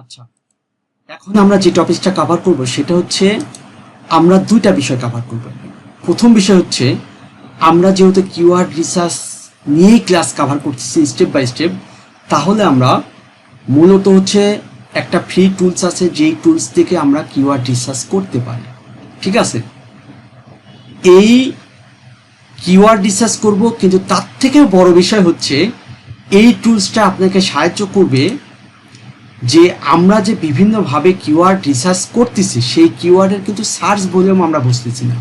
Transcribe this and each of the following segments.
আচ্ছা। এখন আমরা যে টপিকটা কভার করব, সেটা হচ্ছে আমরা দুইটা বিষয় কভার করব। প্রথম বিষয় হচ্ছে, আমরা যেহেতু কিওয়ার্ড রিসার্চ নিয়েই ক্লাস কভার করতেছি স্টেপ বাই স্টেপ তাহলে আমরা মূলত হচ্ছে একটা ফ্রি টুলস আছে, যেই টুলস থেকে আমরা কিওয়ার্ড রিসার্চ করতে পারি। ঠিক আছে? এই কিওয়ার্ড রিসার্চ করব, কিন্তু তার থেকেও বড় বিষয় হচ্ছে, এই টুলসটা আপনাকে সাহায্য করবে যে আমরা যে বিভিন্নভাবে কিওয়ার্ড রিসার্চ করতেছি, সেই কিওয়ার্ডের কিন্তু সার্চ ভলিউম আমরা বুঝতেছি না।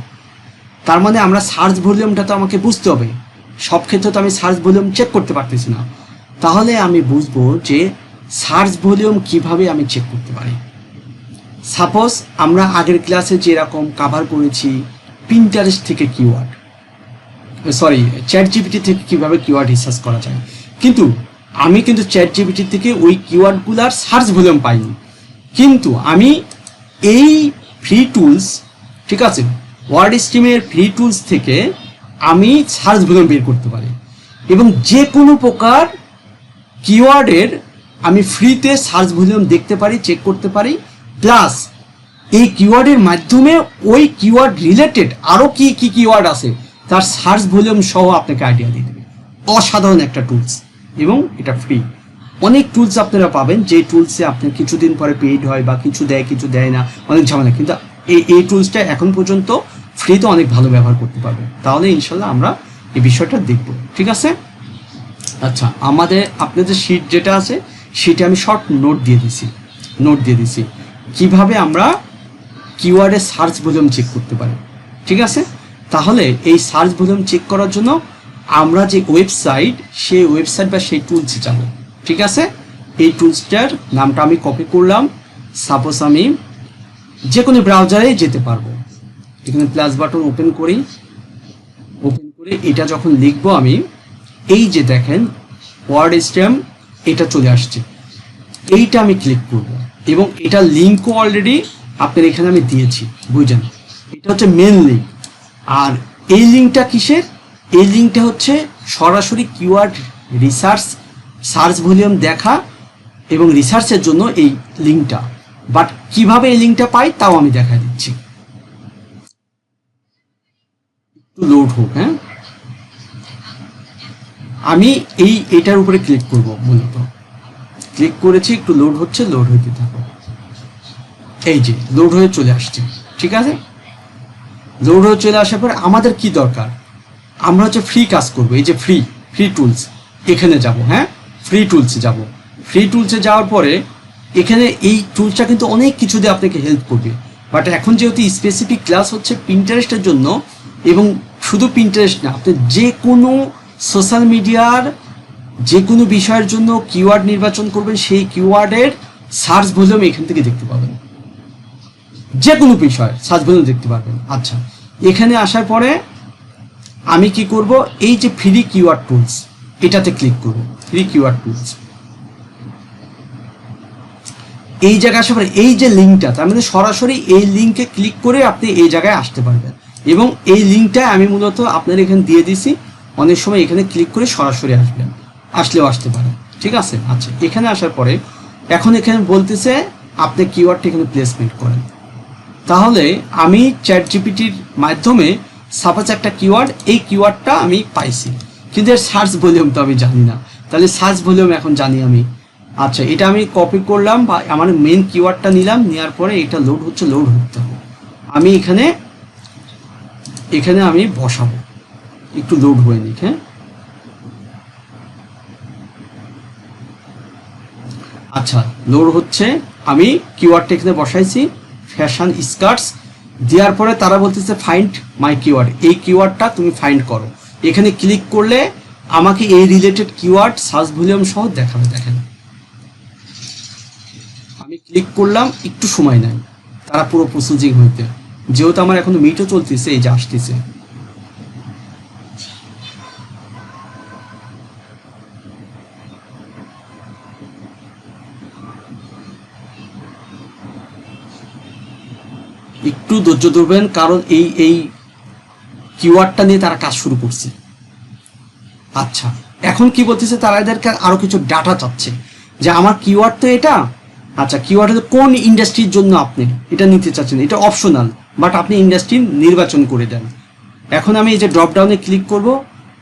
তার মানে আমরা সার্চ ভলিউমটা তো আমাকে বুঝতে হবে। সব ক্ষেত্রে তো আমি সার্চ ভলিউম চেক করতে পারতেছি না। তাহলে আমি বুঝব যে সার্চ ভলিউম কীভাবে আমি চেক করতে পারি। সাপোজ আমরা আগের ক্লাসে যেরকম কাভার করেছি পিন্টারেস্ট থেকে কিওয়ার্ড সরি চ্যাট জিপিটি থেকে কীভাবে কিওয়ার্ড রিসার্চ করা যায়। কিন্তু আমি কিন্তু চ্যাট জিপিটি থেকে ওই কিওয়ার্ডগুলার সার্চ ভলিউম পাইনি। কিন্তু আমি এই ফ্রি টুলস ঠিক আছে? ওয়ার্ড স্ট্রিমের ফ্রি টুলস থেকে আমি সার্চ ভলিউম বের করতে পারি। এবং যে কোনো প্রকার কিওয়ার্ডের আমি ফ্রিতে সার্চ ভলিউম দেখতে পারি চেক করতে পারি। প্লাস এই কিওয়ার্ডের মাধ্যমে ওই কিওয়ার্ড রিলেটেড আরও কি কি কিওয়ার্ড আছে, তার সার্চ ভলিউম সহ আপনাকে আইডিয়া দিয়ে দেবে। অসাধারণ একটা টুলস এবং এটা ফ্রি অনেক টুলস আপনারা পাবেন, যে টুলসে আপনার কিছুদিন পরে পেইড হয় বা কিছু দেয় কিছু দেয় না, অনেক ঝামেলা। কিন্তু এই এই টুলসটা এখন পর্যন্ত ফ্রিতে অনেক ভালো ব্যবহার করতে পারবে। তাহলে ইনশাল্লাহ আমরা এই বিষয়টা দেখব। ঠিক আছে? আচ্ছা আমাদের, আপনাদের শিট যেটা আছে, সেটা আমি শর্ট নোট দিয়ে দিছি। নোট দিয়ে দিছি। কীভাবে আমরা কিওয়ার্ডে সার্চ ভলিউম চেক করতে পারি? ঠিক আছে? তাহলে এই সার্চ ভলিউম চেক করার জন্য আমরা যে ওয়েবসাইট সেই ওয়েবসাইট বা সেই টুলসে যাব ঠিক আছে? এই টুলসটার নামটা আমি কপি করলাম। সাপোজ আমি যে কোনো ব্রাউজারে যেতে পারব। এখানে প্লাস বাটন ওপেন করি। ওপেন করে এটা যখন লিখব আমি, এই যে দেখেন ওয়ার্ড স্ট্যাম এটা চলে আসছে। এইটা আমি ক্লিক করব। এবং এটা লিঙ্কও অলরেডি আপনার এখানে আমি দিয়েছি বুঝলেন এটা হচ্ছে মেন লিঙ্ক আর এই লিঙ্কটা কিসের? এই লিঙ্কটা হচ্ছে সরাসরি কিওয়ার্ড রিসার্চ, সার্চ ভলিউম দেখা এবং রিসার্চের জন্য এই লিঙ্কটা বাট কীভাবে এই লিঙ্কটা পাই তাও আমি দেখা দিচ্ছি। একটু লোড হোক হ্যাঁ? আমি এই এটার উপরে ক্লিক করব মূলত। ক্লিক করেছি, একটু লোড হচ্ছে, লোড হইতে থাকো। এই যে, লোড হয়ে চলে আসছে, ঠিক আছে? লোড হয়ে চলে আসার পর আমাদের কি দরকার? আমরা হচ্ছে ফ্রি কাজ করব, এই যে ফ্রি ফ্রি টুলস এখানে যাব হ্যাঁ? ফ্রি টুলসে যাব। ফ্রি টুলসে যাওয়ার পরে, এখানে এই টুলসটা কিন্তু অনেক কিছু দিয়ে আপনাকে হেল্প করবে। বাট এখন যেহেতু স্পেসিফিক ক্লাস হচ্ছে পিন্টারেস্টের জন্য, এবং শুধু পিন্টারেস্ট না, আপনি যে কোনো সোশ্যাল মিডিয়ার যে কোনো বিষয়ের জন্য কিওয়ার্ড নির্বাচন করবেন, সেই কিওয়ার্ডের সার্চ ভলিউম এখান থেকে দেখতে পাবেন। যে কোনো বিষয় সার্চ ভলিউম দেখতে পারবেন। আচ্ছা এখানে আসার পরে আমি কি করব? এই যে ফ্রি কিওয়ার্ড টুলস এটাতে ক্লিক করব ফ্রি কিওয়ার্ড টুলস এই জায়গায় আসার পরে এই যে লিঙ্কটা তার মানে সরাসরি এই লিঙ্কে ক্লিক করে আপনি এই জায়গায় আসতে পারবেন। এবং এই লিঙ্কটা আমি মূলত আপনার এখানে দিয়ে দিছি, অনেক সময় এখানে ক্লিক করে সরাসরি আসবেন, আসলেও আসতে পারেন। ঠিক আছে? আচ্ছা এখানে আসার পরে এখন এখানে বলতেছে আপনি কিওয়ার্ডটা এখানে প্লেসমেন্ট করেন। তাহলে আমি চ্যাট জিপিটির মাধ্যমে সাপোজ একটা কিওয়ার্ড এই কিওয়ার্ডটা আমি পাইছি। কিন্তু এর সার্চ ভলিউম তো আমি জানি না। তাহলে সার্চ ভলিউম এখন জানি আমি। আচ্ছা এটা আমি কপি করলাম বা আমার মেন কিওয়ার্ডটা নিলাম নেওয়ার পরে এটা লোড হচ্ছে লোড হতে হবে। আমি এখানে এখানে আমি বসাবো। একটু লোড হয়ে নিক হ্যাঁ? আচ্ছা লোড হচ্ছে, আমি কিওয়ার্ডটা এখানে বসাইছি ফ্যাশন স্কার্টস দেওয়ার পরে তারা বলতেছে ফাইন্ড মাই কিওয়ার্ড এই কিওয়ার্ডটা তুমি ফাইন্ড করো। এখানে ক্লিক করলে আমাকে এই রিলেটেড কিওয়ার্ড সার্চ ভলিউম সহ দেখাবে, দেখেন। আমি ক্লিক করলাম, একটু সময় নেয়। তারা পুরো প্রসেসিং হইতে। যেহেতু আমার এখন মিটও চলতেছে, এই যে আসতেছে। ধৈর্য ধরবেন, কারণ এই এই কিওয়ার্ডটা নিয়ে তারা কাজ শুরু করছে। আচ্ছা এখন কি বলতেছে তারা এদেরকে আরও কিছু ডাটা চাচ্ছে, যে আমার কিওয়ার্ড তো এটা আচ্ছা কিওয়ার্ড কোন ইন্ডাস্ট্রির জন্য আপনি এটা নিতে চাচ্ছেন, এটা অপশনাল বাট আপনি ইন্ডাস্ট্রি নির্বাচন করে দেন। এখন আমি এই যে ড্রপ ডাউনে ক্লিক করব,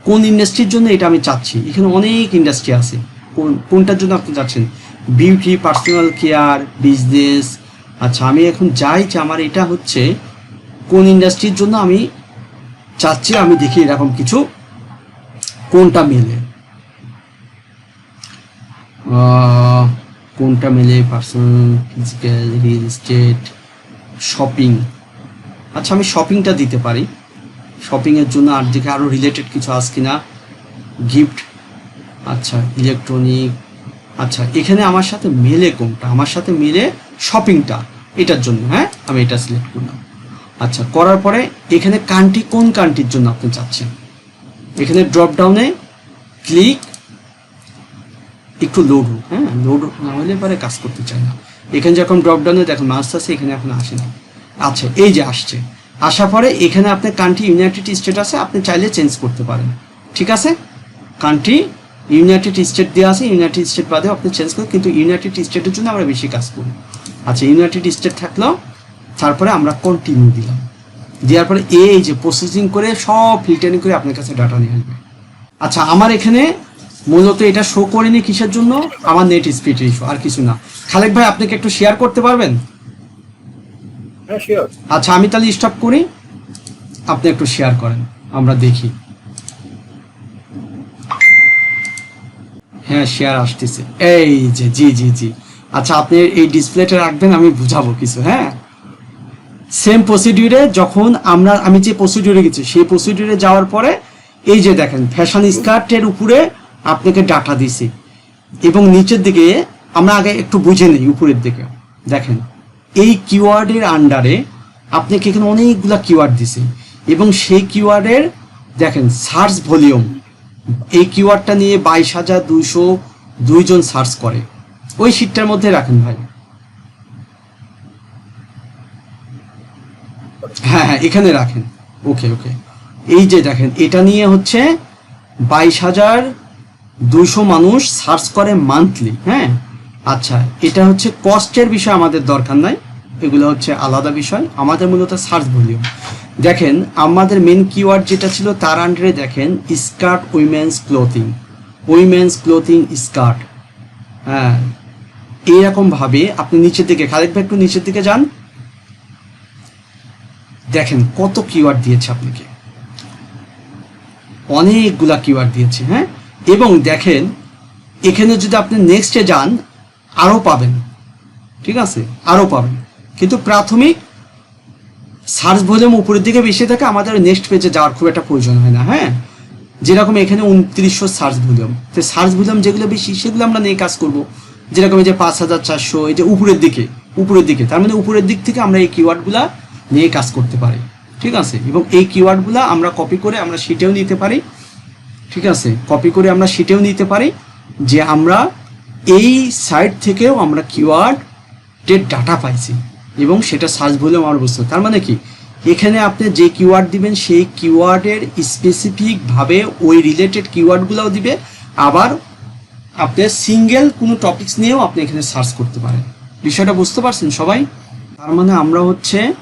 কোন ইন্ডাস্ট্রির জন্য এটা আমি চাচ্ছি? এখানে অনেক ইন্ডাস্ট্রি আছে, কোন, কোনটার জন্য আপনি চাচ্ছেন? বিউটি পার্সোনাল কেয়ার বিজনেস আচ্ছা আমি এখন যাই যে আমার এটা হচ্ছে কোন ইন্ডাস্ট্রির জন্য আমি চাচ্ছি, আমি দেখি এরকম কিছু কোনটা মেলে। কোনটা মেলে? Personal physical real estate shopping আচ্ছা আমি শপিংটা দিতে পারি। শপিংয়ের জন্য আর দিকে আরও রিলেটেড কিছু আছে কিনা। গিফট আচ্ছা ইলেকট্রনিক আচ্ছা এখানে আমার সাথে মেলে কোনটা? আমার সাথে মিলে শপিংটা এটার জন্য হ্যাঁ? আমি এটা সিলেক্ট করলাম। আচ্ছা করার পরে এখানে কান্ট্রি, কোন কান্ট্রির জন্য আপনি চাচ্ছেন? এখানে ড্রপ ডাউনে ক্লিক একটু লোড হোক হ্যাঁ? লোড না হলে পরে কাজ করতে চায় না। এখানে যখন ড্রপ ডাউনে দেখুন মাস আছে, এখানে এখন আসে না। আচ্ছা এই যে আসছে। আসার পরে এখানে আপনার কান্ট্রি ইউনাইটেড স্টেট আছে, আপনি চাইলে চেঞ্জ করতে পারেন। ঠিক আছে? কান্ট্রি ইউনাইটেড স্টেট দেওয়া আছে ইউনাইটেড স্টেট বাদেও আপনি চেঞ্জ করেন, কিন্তু ইউনাইটেড স্টেটের জন্য আমরা বেশি কাজ করি। আচ্ছা ইউনাইটেড স্টেট থাকল তারপরে আমরা কন্টিনিউ দিলাম। দেওয়ার পরে এই যে প্রসেসিং করে সব ফিল্টারিং করে আপনার কাছে ডাটা নিয়ে আসবে। আচ্ছা আমার এখানে মূলত এটা শো করেনি কিসের জন্য? আমার নেট স্পিড ইস্যু আর কিছু না। খালেক ভাই আপনাকে একটু শেয়ার করতে পারবেন? হ্যাঁ আচ্ছা আমি তাহলে স্টপ করি। আপনি একটু শেয়ার করেন আমরা দেখি। হ্যাঁ শেয়ার আসতেছে। এই যে জি জি জি। আচ্ছা আপনি এই ডিসপ্লেটা রাখবেন, আমি বুঝাবো কিছু হ্যাঁ? সেম প্রসিডিউরে যখন আমরা, আমি যে প্রসিডিউরে গেছি, সেই প্রসিডিউরে যাওয়ার পরে, এই যে দেখেন ফ্যাশন স্কার্টের উপরে আপনাকে ডাটা দিছি এবং নিচের দিকে আমরা আগে একটু বুঝে নিই, উপরের দিকে। দেখেন, এই কিওয়ার্ডের আন্ডারে আপনাকে এখানে অনেকগুলা কিওয়ার্ড দিছে এবং সেই কিওয়ার্ডের দেখেন সার্চ ভলিউম এই কিওয়ার্ডটা নিয়ে বাইশ হাজার দুইশো দুইজন সার্চ করে। ওই শীটটার মধ্যে রাখেন ভাই। হ্যাঁ হ্যাঁ এখানে রাখেন। ওকে ওকে। এই যে দেখেন, এটা নিয়ে হচ্ছে বাইশ হাজার দুইশো মানুষ সার্চ করে মান্থলি হ্যাঁ? আচ্ছা এটা হচ্ছে কস্টের বিষয় আমাদের দরকার নাই, এগুলো হচ্ছে আলাদা বিষয়, আমাদের মূলত সার্চ ভলিউম। দেখেন, আমাদের মেন কিওয়ার্ড যেটা ছিল তার আন্ডারে দেখেন skirt women's clothing women's clothing skirt হ্যাঁ? এইরকম ভাবে আপনি নিচের দিকে খালেদ ভাই একটু নিচের দিকে যান। দেখেন কত কিওয়ার্ড দিয়েছে আপনাকে। অনেকগুলা কিওয়ার্ড দিয়েছে হ্যাঁ? এবং দেখেন, এখানে যদি আপনি নেক্সটে যান, আরও পাবেন। ঠিক আছে? আরও পাবেন। কিন্তু প্রাথমিক সার্চ ভলিউম উপরের দিকে বেশি থাকে, আমাদের নেক্সট পেজে যাওয়ার খুব একটা প্রয়োজন হয় না হ্যাঁ? যেরকম এখানে উনত্রিশশো সার্চ ভলিউম তো সার্চ ভলিউম যেগুলো বেশি, সেগুলো আমরা নিয়ে কাজ করব। যেরকম এই যে পাঁচ হাজার চারশো, এই যে উপরের দিকে উপরের দিকে, তার মানে উপরের দিক থেকে আমরা এই কিওয়ার্ডগুলা নিয়ে কাজ করতে পারি, ঠিক আছে? এবং এই কিওয়ার্ডগুলো আমরা কপি করে আমরা শিটেও নিতে পারি, ঠিক আছে? কপি করে আমরা শিটেও নিতে পারি যে আমরা এই সাইট থেকেও আমরা কিওয়ার্ডের ডাটা পাইছি এবং সেটা সার্চ ভলিউম আমার বুঝতে তার মানে কি? এখানে আপনি যে কিওয়ার্ড দিবেন, সেই কিওয়ার্ডের স্পেসিফিকভাবে ওই রিলেটেড কিওয়ার্ডগুলোও দিবে, আবার আপনি সিঙ্গেল কোনো টপিকস নিয়েও আপনি এখানে সার্চ করতে পারেন। বিষয়টা বুঝতে পারছেন সবাই? তার মানে আমরা হচ্ছে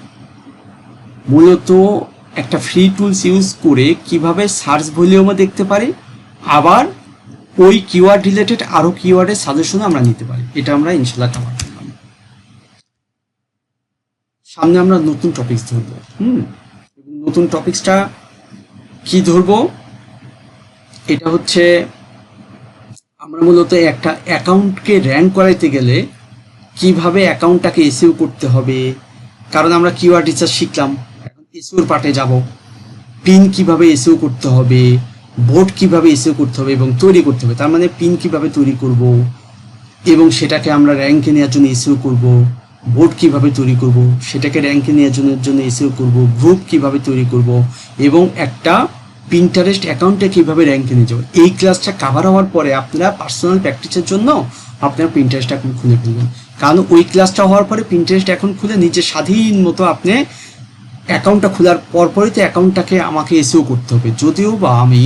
মূলত একটা ফ্রি টুলস ইউজ করে কীভাবে সার্চ ভলিউমও দেখতে পারি, আবার ওই কিওয়ার্ড রিলেটেড আরও কিওয়ার্ডের সাজেশনও আমরা নিতে পারি। এটা আমরা ইনশাল্লাহ কভার করলাম। সামনে আমরা নতুন টপিকস ধরবো। হুম? নতুন টপিকসটা কি ধরবো? এটা হচ্ছে আমরা মূলত একটা অ্যাকাউন্টকে র্যাঙ্ক করাইতে গেলে কীভাবে অ্যাকাউন্টটাকে এসিও করতে হবে, কারণ আমরা কিওয়ার্ড টিচার শিখলাম, এখন এসিওর পার্টে যাব। পিন কীভাবে এসিও করতে হবে, বোর্ড কীভাবে এসিও করতে হবে এবং তৈরি করতে হবে, তার মানে পিন কীভাবে তৈরি করব এবং সেটাকে আমরা র্যাঙ্কে নেওয়ার জন্য এসিও করব, বোর্ড কীভাবে তৈরি করব, সেটাকে র্যাঙ্কে নেওয়ার জন্য জন্য এসিও করব, গ্রুপ কীভাবে তৈরি করব এবং একটা পিন্টারেস্ট অ্যাকাউন্টে কীভাবে র্যাঙ্কে নিয়ে যাব এই ক্লাসটা কাভার হওয়ার পরে আপনারা পার্সোনাল প্র্যাকটিসের জন্য আপনার প্রিন্টারেস্ট অ্যাকাউন্ট খুলে ফেলবেন। কারণ ওই ক্লাসটা হওয়ার পরে প্রিন্টারেস্ট অ্যাকাউন্ট খুলে নিজের স্বাধীন মতো আপনি অ্যাকাউন্টটা খোলার পরপরই তো অ্যাকাউন্টটাকে আমাকে এসিও করতে হবে। যদিও বা আমি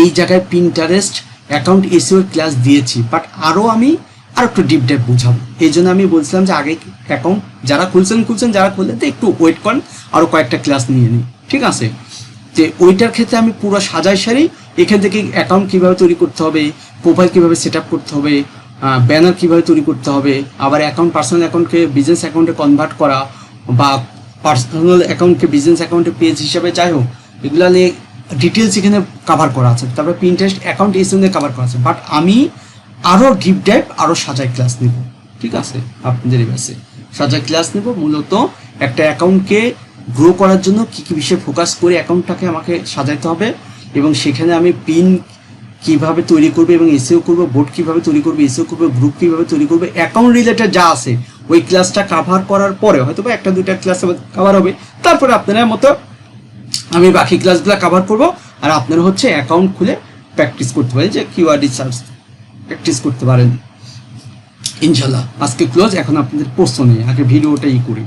এই জায়গায় পিন্টারেস্ট অ্যাকাউন্ট এসিও ক্লাস দিয়েছি বাট আরও আমি আর একটু ডিপ ডেপ বুঝাবো। এই জন্য আমি বলছিলাম যে আগে অ্যাকাউন্ট যারা খুলছেন খুলছেন, যারা খুললেন, তো একটু ওয়েট করেন আরও কয়েকটা ক্লাস নিয়ে নিই ঠিক আছে? যে ওইটার ক্ষেত্রে আমি পুরো সাজাই সারি, এখান থেকে অ্যাকাউন্ট কীভাবে তৈরি করতে হবে প্রোফাইল কীভাবে সেট করতে হবে ব্যানার কীভাবে তৈরি করতে হবে, আবার অ্যাকাউন্ট পার্সোনাল অ্যাকাউন্টকে বিজনেস অ্যাকাউন্টে কনভার্ট করা বা পার্সোনাল অ্যাকাউন্টকে বিজনেস অ্যাকাউন্টে পেজ হিসাবে যাই হোক, এগুলো নিয়ে ডিটেলস এখানে কাভার করা আছে। তারপরে পিন্টারেস্ট অ্যাকাউন্ট এই সঙ্গে কাভার করা আছে। বাট আমি আরও ডিপ ডাইভ আরও সাজাই ক্লাস নেব। ঠিক আছে? আপনাদের কাছে সাজাই ক্লাস নেব। মূলত একটা অ্যাকাউন্টকে গ্রো করার জন্য কী কী বিষয়ে ফোকাস করে অ্যাকাউন্টটাকে আমাকে সাজাইতে হবে এবং সেখানে আমি পিন কীভাবে তৈরি করবে এবং এসিও করব বোর্ড কীভাবে তৈরি করবে এসিও করবে গ্রুপ কীভাবে তৈরি করবে অ্যাকাউন্ট রিলেটেড যা আছে, ওই ক্লাসটা কাভার করার পরে হয়তো বা একটা, দুইটা ক্লাস কাভার হবে। তারপরে আপনারা মতো আমি বাকি ক্লাসগুলো কাভার করব আর আপনারা হচ্ছে অ্যাকাউন্ট খুলে প্র্যাকটিস করতে পারেন, যে কিওয়ার্ড রিসার্চ প্র্যাকটিস করতে পারেন। ইনশাল্লাহ আজকে ক্লোজ এখন আপনাদের প্রশ্ন নেই, আগে ভিডিওটাই করি।